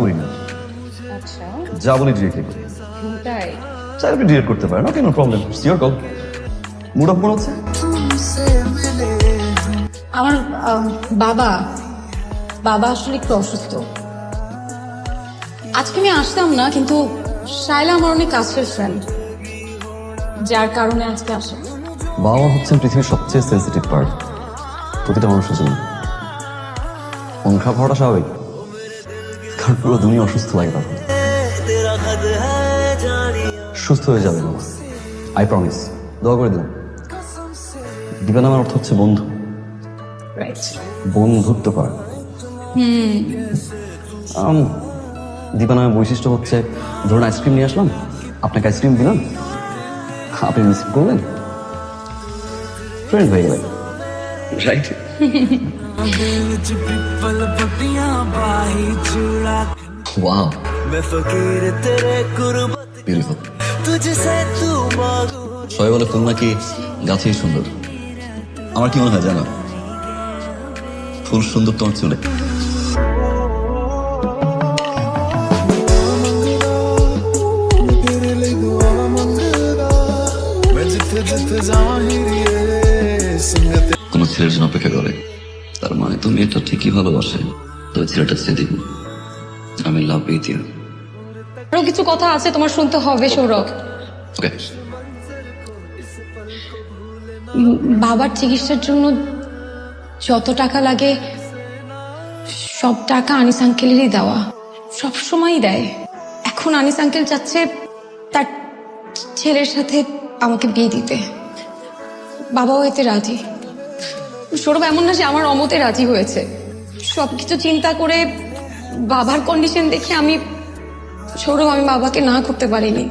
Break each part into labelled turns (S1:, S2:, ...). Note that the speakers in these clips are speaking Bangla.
S1: করি না।
S2: আচ্ছা।
S1: যা বলি ডিরেক্টলি করি।
S2: তাই?
S1: আপনি ডিরেক্ট করতে পারেন okay no problem sure call mood off মনে হচ্ছে?
S2: আমার বাবা বাবা আসলে একটু অসুস্থ। আজকে আমি আসতাম না কিন্তু শাইলা আমার অনেক কাছের ফ্রেন্ড যার কারণে আজকে আসে।
S1: বাবা হচ্ছেন পৃথিবীর সবচেয়ে সেন্সিটিভ পার্ট প্রতিটা মানুষের জন্য। মন খারাপ হওয়াটা স্বাভাবিক। কারণ পুরো দুনিয়া অসুস্থ লাগে তখন। সুস্থ হয়ে যাবে আই প্রমিস দোয়া করে দিলাম। দিবা নামের অর্থ হচ্ছে বন্ধু। বন্ধুত্ব করা। দীপা নামের বৈশিষ্ট্য হচ্ছে ধরুন আইসক্রিম নিয়ে আসলাম আপনাকে আইসক্রিম দিলাম। আপনি রিসিভ করলেন। ফ্রেন্ড হয়ে গেলেন।
S3: right? wow. Beautiful.
S1: সবাই বলে ফুল নাকি গাছেই সুন্দর আমার কি মনে হয় জানো ফুল সুন্দর তোমার চুলে ছেলের জন্য অপেক্ষা করে। তার মানে তো মেয়েটা ঠিকই ভালোবাসে। তবে ছেলেটা সেদিন আমি লাভ ইতিয়া
S2: আরও কিছু কথা আছে তোমার শুনতে হবে সৌরভ।
S1: ওকে
S2: বাবার চিকিৎসার জন্য যত টাকা লাগে সব টাকা আনিস আঙ্কেলেরই দেওয়া। সব সময়ই দেয়। এখন আনিস আঙ্কেল চাচ্ছে তার ছেলের সাথে আমাকে বিয়ে দিতে। বাবাও এতে রাজি। সৌরভ, এমন না যে আমার অমতে রাজি হয়েছে। সবকিছু চিন্তা করে বাবার কন্ডিশন দেখে আমি সৌরভ, আমি বাবাকে না করতে পারিনি।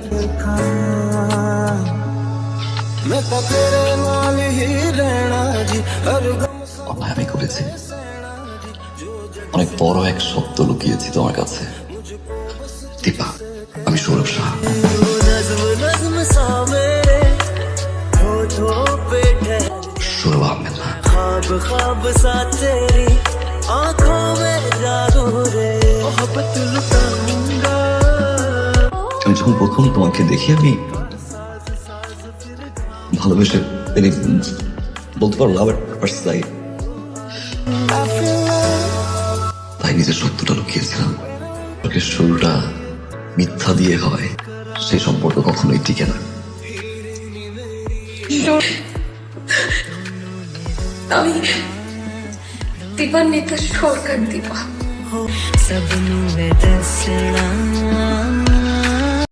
S1: আমি করেছি অনেক বড় এক সত্য লুকিয়েছি তোমার কাছে। দীপা, আমি সৌরভ শাহ। সৌরভ আহমেদ।
S3: ख्वाब ख्वाब सा तेरी आंखों में जागो रे मोहब्बत लुटाऊंगा
S1: আমি যখন প্রথম তোমাকে দেখি আমি ভালোবেসে তিনি বলতে পারো love first sight
S3: I feel like
S1: তাই নিজের সত্যটা লুকিয়েছিলাম ওকে শুরুটা মিথ্যা দিয়ে হয় সেই সম্পর্ক কখনোই টিকে না
S2: আমি ने तो शोर कर
S3: दीवा सब नु दसना